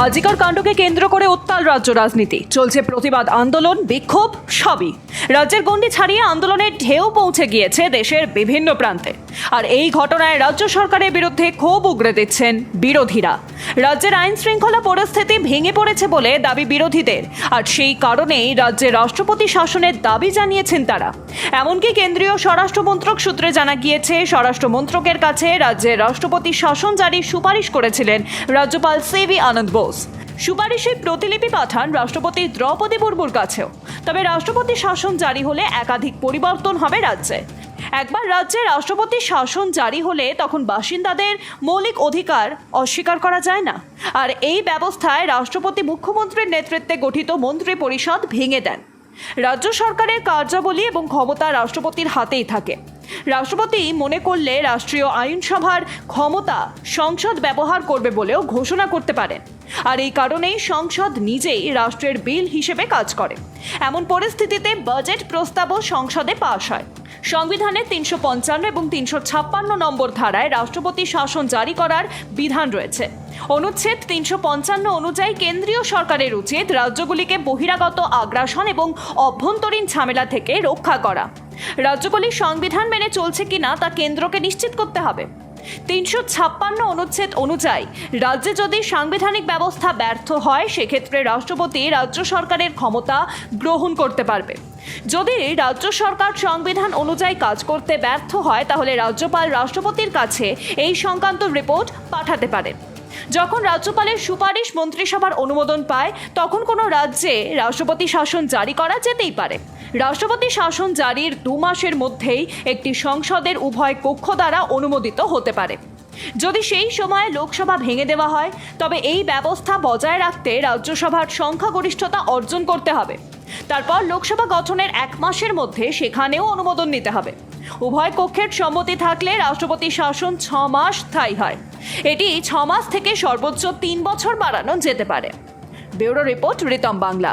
আজিকর কাণ্ডকে কেন্দ্র করে উত্তাল রাজ্য রাজনীতি। চলছে প্রতিবাদ আন্দোলন, বিক্ষোভ, সবই। রাজ্যের গণ্ডি ছাড়িয়ে আন্দোলনের ঢেউ পৌঁছে গিয়েছে দেশের বিভিন্ন প্রান্তে। আর এই ঘটনায় রাজ্য সরকারের বিরুদ্ধে ক্ষোভ উগরে দিচ্ছেন বিরোধীরা। রাজ্যের আইন শৃঙ্খলা পরিস্থিতি ভেঙে পড়েছে বলে দাবি বিরোধীদের। আর সেই কারণেই রাজ্যে রাষ্ট্রপতি শাসনের দাবি জানিয়েছেন তারা। এমনকি কেন্দ্রীয় স্বরাষ্ট্রমন্ত্রক সূত্রে জানা গিয়েছে স্বরাষ্ট্রমন্ত্রকের কাছে রাজ্যের রাষ্ট্রপতি শাসন জারির সুপারিশ করেছিলেন রাজ্যপাল সিভি আনন্দ বোস সুপারিশের প্রতিলিপি পাঠান রাষ্ট্রপতি দ্রৌপদী মুর্মুর কাছেও। তবে রাষ্ট্রপতি শাসন জারি হলে একাধিক পরিবর্তন হবে রাজ্যে। একবার রাজ্যে রাষ্ট্রপতি শাসন জারি হলে তখন বাসিন্দাদের মৌলিক অধিকার অস্বীকার করা যায় না। আর এই ব্যবস্থায় রাষ্ট্রপতি মুখ্যমন্ত্রীর নেতৃত্বে গঠিত মন্ত্রী পরিষদ ভেঙে দেন। রাজ্য সরকারের কার্যাবলী এবং ক্ষমতা রাষ্ট্রপতির হাতেই থাকে। রাষ্ট্রপতি মনে করলে রাষ্ট্রীয় আইনসভার ক্ষমতা সংসদ ব্যবহার করবে বলেও ঘোষণা করতে পারেন। আর এই কারণেই সংসদ নিজেই রাষ্ট্রের বিল হিসেবে কাজ করে। এমন পরিস্থিতিতে বাজেট প্রস্তাবও সংসদে পাশ হয়। সংবিধানের তিনশো পঞ্চান্ন এবং তিনশো ছাপ্পান্ন নম্বর ধারায় রাষ্ট্রপতি শাসন জারি করার বিধান রয়েছে। অনুচ্ছেদ তিনশো পঞ্চান্ন অনুযায়ী কেন্দ্রীয় সরকারের উচিত রাজ্যগুলিকে বহিরাগত আগ্রাসন এবং অভ্যন্তরীণ ঝামেলা থেকে রক্ষা করা। রাজ্যগুলি সংবিধান মেনে চলছে কিনা তা কেন্দ্রকে নিশ্চিত করতে হবে। তিনশো ছাপ্পান্ন অনুচ্ছেদ অনুযায়ী, রাজ্যে যদি সাংবিধানিক ব্যবস্থা ব্যর্থ হয়, সেক্ষেত্রে রাষ্ট্রপতি রাজ্য সরকারের ক্ষমতা গ্রহণ করতে পারবে। যদি রাজ্য সরকার সংবিধান অনুযায়ী কাজ করতে ব্যর্থ হয়, তাহলে রাজ্যপাল রাষ্ট্রপতির কাছে এই সংক্রান্ত রিপোর্ট পাঠাতে পারেন। যখন রাজ্যপালের সুপারিশ মন্ত্রিসভার অনুমোদন পায়, তখন কোনো রাজ্যে রাষ্ট্রপতি শাসন জারি করা যেতেই পারে। রাষ্ট্রপতি শাসন জারির দু মাসের মধ্যেই একটি সংসদের উভয় কক্ষ দ্বারা অনুমোদিত হতে পারে। যদি সেই সময়ে লোকসভা ভেঙে দেওয়া হয়, তবে এই ব্যবস্থা বজায় রাখতে রাজ্যসভার সংখ্যাগরিষ্ঠতা অর্জন করতে হবে। তারপর লোকসভা গঠনের এক মাসের মধ্যে সেখানেও অনুমোদন নিতে হবে। উভয় কক্ষের সম্মতি থাকলে রাষ্ট্রপতি শাসন ছ মাস স্থায়ী হয়। এটি ছ মাস থেকে সর্বোচ্চ তিন বছর বাড়ানো যেতে পারে। Bureau report Ritam Bangla.